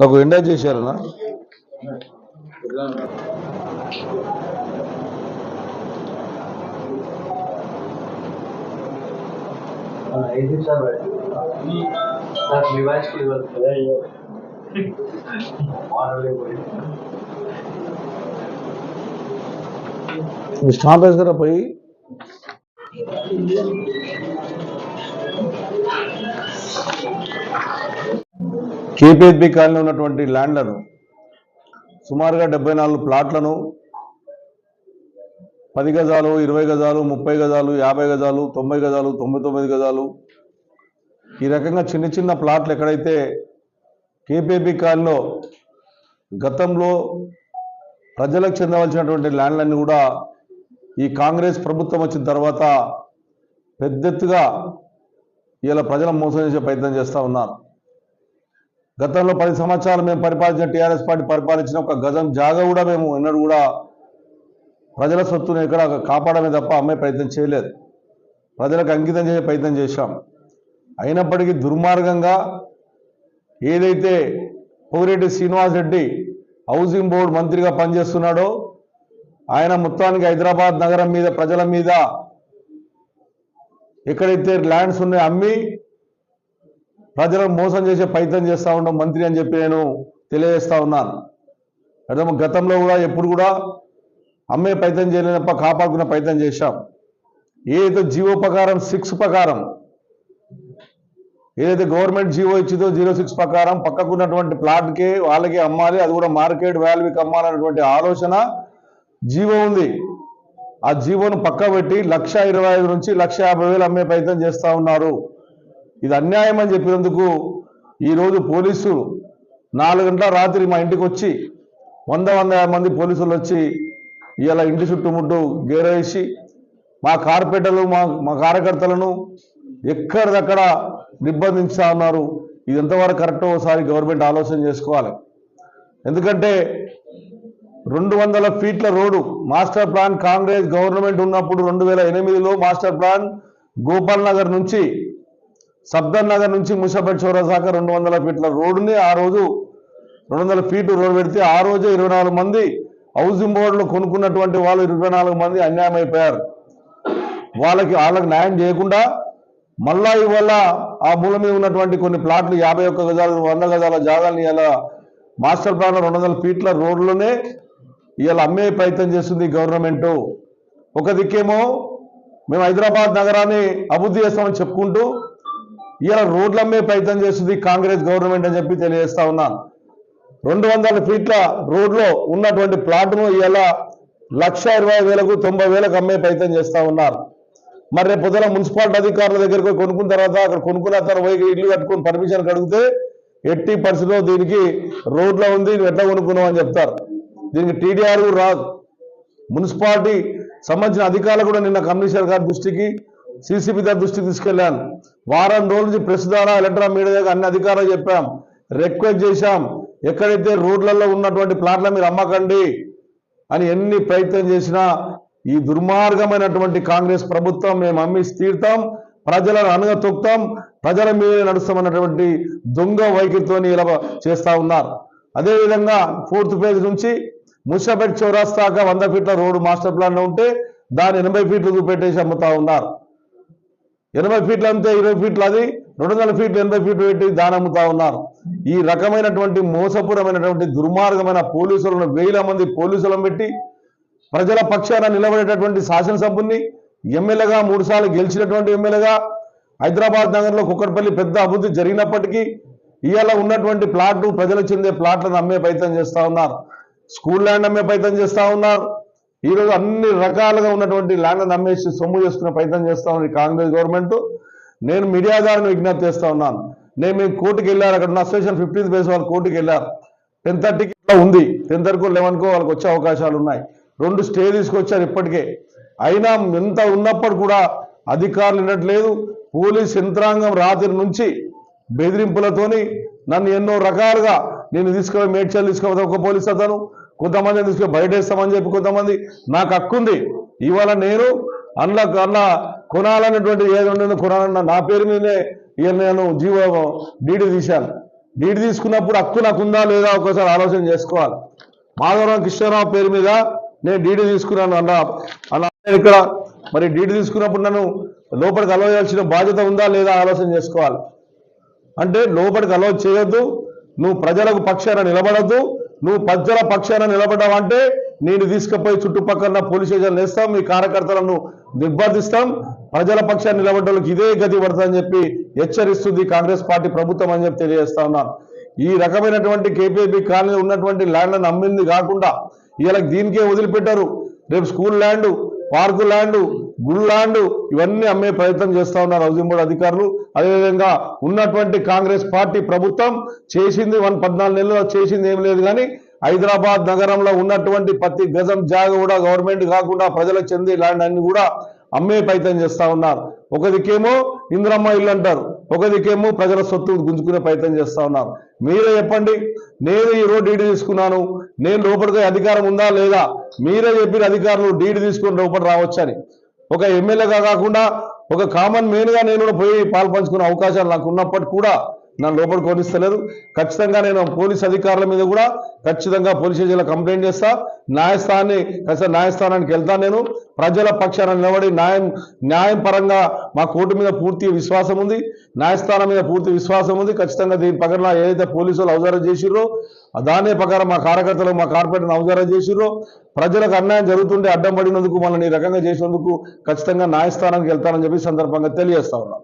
నాకు ఎండా చేశారనా? నాకు ఇవ్వాలి కదా స్టాంప్ వేసుకురా పోయి. కేపీహెచ్బి కాలనీ ఉన్నటువంటి ల్యాండ్లను సుమారుగా డెబ్బై నాలుగు ప్లాట్లను పది గజాలు ఇరవై గజాలు ముప్పై గజాలు యాభై గజాలు తొంభై గజాలు తొంభై తొమ్మిది గజాలు. ఈ రకంగా చిన్న చిన్న ప్లాట్లు ఎక్కడైతే కేపీహెచ్బి కాలనీలో గతంలో ప్రజలకు చెందవలసినటువంటి ల్యాండ్లన్నీ కూడా ఈ కాంగ్రెస్ ప్రభుత్వం వచ్చిన తర్వాత పెద్ద ఎత్తుగా ఇలా ప్రజలను మోసం చేసే ప్రయత్నం చేస్తూ ఉన్నారు. గతంలో పది సంవత్సరాలు మేము పరిపాలించిన టీఆర్ఎస్ పార్టీ పరిపాలించిన ఒక గజం జాగా కూడా మేము ఎన్నడూ కూడా ప్రజల సొత్తును ఎక్కడ కాపాడమే తప్ప అమ్మే ప్రయత్నం చేయలేదు. ప్రజలకు అంకితం చేసే ప్రయత్నం చేశాం. అయినప్పటికీ దుర్మార్గంగా ఏదైతే పొగిరెడ్డి శ్రీనివాస్ రెడ్డి హౌసింగ్ బోర్డు మంత్రిగా పనిచేస్తున్నాడో ఆయన మొత్తానికి హైదరాబాద్ నగరం మీద ప్రజల మీద ఎక్కడైతే ల్యాండ్స్ ఉన్నాయో అమ్మి ప్రజలను మోసం చేసే ప్రయత్నం చేస్తూ ఉండడం మంత్రి అని చెప్పి నేను తెలియజేస్తా ఉన్నాను. అర్థం గతంలో కూడా ఎప్పుడు కూడా అమ్మే ప్రయత్నం చేయలేనప్ప కాపాడుకునే ప్రయత్నం చేశాం. ఏదైతే జీవో ప్రకారం సిక్స్ ప్రకారం ఏదైతే గవర్నమెంట్ జీవో ఇచ్చిందో జీరో సిక్స్ ప్రకారం పక్కకున్నటువంటి ప్లాట్కే వాళ్ళకే అమ్మాలి అది కూడా మార్కెట్ వాల్యూకి అమ్మాలన్నటువంటి ఆలోచన జీవో ఉంది. ఆ జీవోను పక్క పెట్టి లక్ష ఇరవై ఐదు నుంచి లక్ష యాభై వేలు అమ్మే ప్రయత్నం చేస్తూ ఉన్నారు. ఇది అన్యాయం అని చెప్పినందుకు ఈరోజు పోలీసులు నాలుగు గంటల రాత్రి మా ఇంటికి వచ్చి వంద వంద యాభై మంది పోలీసులు వచ్చి ఇలా ఇంటి చుట్టుముట్టు గేరేసి మా కార్పొరేటర్లు మా మా కార్యకర్తలను ఎక్కడిదక్కడ నిర్బంధించా ఉన్నారు. ఇది ఎంతవరకు కరెక్టో ఒకసారి గవర్నమెంట్ ఆలోచన చేసుకోవాలి. ఎందుకంటే రెండు వందల ఫీట్ల road. Master plan Congress government ఉన్నప్పుడు రెండు వేల ఎనిమిదిలో మాస్టర్ ప్లాన్ గోపాల్ నగర్ నుంచి సబ్దర్ నగర్ నుంచి ముసాపేట్ చౌరా దాకా రెండు వందల ఫీట్ల రోడ్డుని ఆ రోజు రెండు వందల ఫీట్ రోడ్డు పెడితే ఆ రోజే ఇరవై నాలుగు మంది హౌసింగ్ బోర్డులో కొనుక్కున్నటువంటి వాళ్ళు ఇరవై నాలుగు మంది అన్యాయం అయిపోయారు వాళ్ళకి వాళ్ళకి న్యాయం చేయకుండా మళ్ళా ఇవాళ ఆ మూల మీద ఉన్నటువంటి కొన్ని ప్లాట్లు యాభై ఒక్క గజాలు వంద గజాల జాగాలని ఇలా మాస్టర్ ప్లాన్ రెండు వందల ఫీట్ల రోడ్లోనే ఇవాళ అమ్మే ప్రయత్నం చేస్తుంది గవర్నమెంటు. ఒక దిక్కేమో మేము హైదరాబాద్ నగరాన్ని అభివృద్ధి చేస్తామని చెప్పుకుంటూ ఇవాళ రోడ్లు అమ్మే ప్రయత్నం చేస్తుంది కాంగ్రెస్ గవర్నమెంట్ అని చెప్పి తెలియజేస్తా ఉన్నాను రెండు వందల ఫీట్ల రోడ్లో ఉన్నటువంటి ప్లాట్ను ఇవాళ లక్ష ఇరవై వేలకు తొంభై వేలకు అమ్మే ప్రయత్నం చేస్తూ ఉన్నారు. మరి రేపు పొద్దున మున్సిపాలిటీ అధికారుల దగ్గరికి పోయి కొనుక్కున్న తర్వాత అక్కడ కొనుక్కున్న తర్వాత పోయి ఇల్లు కట్టుకుని పర్మిషన్ అడిగితే ఎట్టి పరిస్థితిలో దీనికి రోడ్లో ఉంది నువ్వు ఎట్లా కొనుక్కున్నావు అని చెప్తారు. దీనికి టీడీఆర్ కూడా రాదు. మున్సిపాలిటీ సంబంధించిన అధికారులు కూడా నిన్న కమిషనర్ గారి దృష్టికి సిసిపి గారి దృష్టికి తీసుకెళ్ళాను వారం రోజుల నుంచి ప్రెస్ ద్వారా ఎలక్ట్రానిక్ మీడియా దగ్గర అన్ని అధికారులు చెప్పాం. రిక్వెస్ట్ చేశాం. ఎక్కడైతే రోడ్లలో ఉన్నటువంటి ప్లాట్ల మీరు అమ్మకండి అని ఎన్ని ప్రయత్నం చేసినా ఈ దుర్మార్గమైనటువంటి కాంగ్రెస్ ప్రభుత్వం మేము అమ్మి తీర్తాం. ప్రజలను అనగ తొక్కుతాం. ప్రజల మీద నడుస్తామన్నటువంటి దొంగ వైఖరితో ఇలా చేస్తా ఉన్నారు. అదేవిధంగా ఫోర్త్ ఫేజ్ నుంచి ముషాపేట్ చౌరాస్తాగా వంద ఫీట్ల రోడ్డు మాస్టర్ ప్లాన్ ఉంటే దాన్ని ఎనభై ఫీట్లు చూపెట్టేసి అమ్ముతా ఉన్నారు. ఎనభై ఫీట్లు అంతే ఇరవై ఫీట్లు అది రెండు వందల ఫీట్లు ఎనభై ఫీట్లు పెట్టి దాని అమ్ముతా ఉన్నారు. ఈ రకమైనటువంటి మోసపూరమైనటువంటి దుర్మార్గమైన పోలీసులను వేల మంది పోలీసులను పెట్టి ప్రజల పక్షాన నిలబడేటటువంటి శాసనసభ్యుని ఎమ్మెల్యేగా మూడుసార్లు గెలిచినటువంటి ఎమ్మెల్యేగా హైదరాబాద్ నగర్లో కుక్కడపల్లి పెద్ద అభివృద్ధి జరిగినప్పటికీ ఇవాళ ఉన్నటువంటి ప్లాట్లు ప్రజలకు చెందే ప్లాట్లను అమ్మే ప్రయత్నం చేస్తా ఉన్నారు. స్కూల్ ల్యాండ్ అమ్మే ప్రయత్నం చేస్తూ ఉన్నారు. ఈరోజు అన్ని రకాలుగా ఉన్నటువంటి ల్యాండ్ అమ్మేసి సొమ్ము చేసుకునే ప్రయత్నం చేస్తూ ఉంది కాంగ్రెస్ గవర్నమెంట్. నేను మీడియా ద్వారా విజ్ఞప్తి చేస్తూ ఉన్నాను. నేను మేము కోర్టుకి వెళ్ళారు. అక్కడ ఉన్న అసోసియేషన్ ఫిఫ్టీన్త్ బేస్ వాళ్ళు కోర్టుకి వెళ్ళారు. టెన్ థర్టీకి ఉంది. టెన్ థర్టీకో లెవెన్కో వాళ్ళకి వచ్చే అవకాశాలు ఉన్నాయి. రెండు స్టే తీసుకొచ్చారు ఇప్పటికే. అయినా ఎంత ఉన్నప్పుడు కూడా అధికారులు వినట్లేదు. పోలీస్ యంత్రాంగం రాత్రి నుంచి బెదిరింపులతోని నన్ను ఎన్నో రకాలుగా నేను తీసుకుపోయి మేడ్చల్ తీసుకుపోతే ఒక పోలీస్ అతను కొంతమంది బయట బయటేస్తామని చెప్పి కొంతమంది నాకు హక్కుంది. ఇవాళ నేను అందులో అలా కొనాలన్నటువంటి ఏది ఉండేది కొనాలన్న నా పేరు మీదే నేను జీవ డీడీ తీశాను. డీడీ తీసుకున్నప్పుడు హక్కు నాకు ఉందా లేదా ఒకసారి ఆలోచన చేసుకోవాలి. మాధవరావు కృష్ణారావు పేరు మీద నేను డీడీ తీసుకున్నాను అన్న అన్న ఇక్కడ మరి డీడీ తీసుకున్నప్పుడు నన్ను లోపలికి అలవ చేయాల్సిన బాధ్యత ఉందా లేదా ఆలోచన చేసుకోవాలి. అంటే లోపలికి అలవ చేయొద్దు. నువ్వు ప్రజలకు పక్షాన నిలబడద్దు. నువ్వు ప్రజల పక్షాన నిలబడ్డావంటే నేను తీసుకుపోయి చుట్టుపక్కల పోలీస్ స్టేషన్ వేస్తాం మీ కార్యకర్తలను దిగ్బంధిస్తాం ప్రజల పక్షాన్ని నిలబడ్డోళ్ళకి ఇదే గతి పడుతుందని చెప్పి హెచ్చరిస్తుంది కాంగ్రెస్ పార్టీ ప్రభుత్వం అని చెప్పి తెలియజేస్తా ఉన్నాను ఈ రకమైనటువంటి కేపీబీ కాలనీ ఉన్నటువంటి ల్యాండ్లను అమ్మింది కాకుండా ఇలా దీనికే వదిలిపెట్టారు. రేపు స్కూల్ ల్యాండ్ పార్కు ల్యాండ్ గుళ్ళాండు ఇవన్నీ అమ్మే ప్రయత్నం చేస్తూ ఉన్నారు హౌసింగ్ బోర్డు అధికారులు. అదేవిధంగా ఉన్నటువంటి కాంగ్రెస్ పార్టీ ప్రభుత్వం చేసింది వన్ పద్నాలుగు నెలలు చేసింది ఏం లేదు కానీ హైదరాబాద్ నగరంలో ఉన్నటువంటి ప్రతి గజం జాగ కూడా గవర్నమెంట్ కాకుండా ప్రజలకు చెంది ల్యాండ్ అన్ని కూడా అమ్మే ప్రయత్నం చేస్తూ ఉన్నారు. ఒక దిక్కేమో ఇంద్రమ్మ ఇల్లు అంటారు ఒక దిక్కేమో ప్రజల సొత్తు గుంజుకునే ప్రయత్నం చేస్తా ఉన్నారు. మీరే చెప్పండి నేను ఈ రోజు డీడీ తీసుకున్నాను నేను లోపలికి అధికారం ఉందా లేదా? మీరే చెప్పిన అధికారులు డీడీ తీసుకొని లోపల రావచ్చని. ఒక ఎమ్మెల్యేగా కాకుండా ఒక కామన్ మ్యాన్గా నేను కూడా పోయి పాలు పంచుకునే అవకాశాలు నాకు ఉన్నప్పటికీ కూడా నన్ను లోపల కోనిస్తలేదు ఖచ్చితంగా నేను పోలీస్ అధికారుల మీద కూడా ఖచ్చితంగా పోలీస్ స్టేషన్లో కంప్లైంట్ చేస్తా. న్యాయస్థానాన్ని ఖచ్చితంగా న్యాయస్థానానికి వెళ్తాను నేను. ప్రజల పక్షాన నిలబడి న్యాయం న్యాయం పరంగా మా కోర్టు మీద పూర్తి విశ్వాసం ఉంది. న్యాయస్థానం మీద పూర్తి విశ్వాసం ఉంది. ఖచ్చితంగా దీని ప్రకారం ఏదైతే పోలీసులు అవసరం చేసిర్రో దాని ప్రకారం మా కార్యకర్తలు మా కార్పొరేటర్ అవసరం చేసిర్రో ప్రజలకు అన్యాయం జరుగుతుంటే అడ్డం పడినందుకు మనల్ని ఈ రకంగా చేసినందుకు ఖచ్చితంగా న్యాయస్థానానికి వెళ్తానని చెప్పి సందర్భంగా తెలియజేస్తా ఉన్నాం.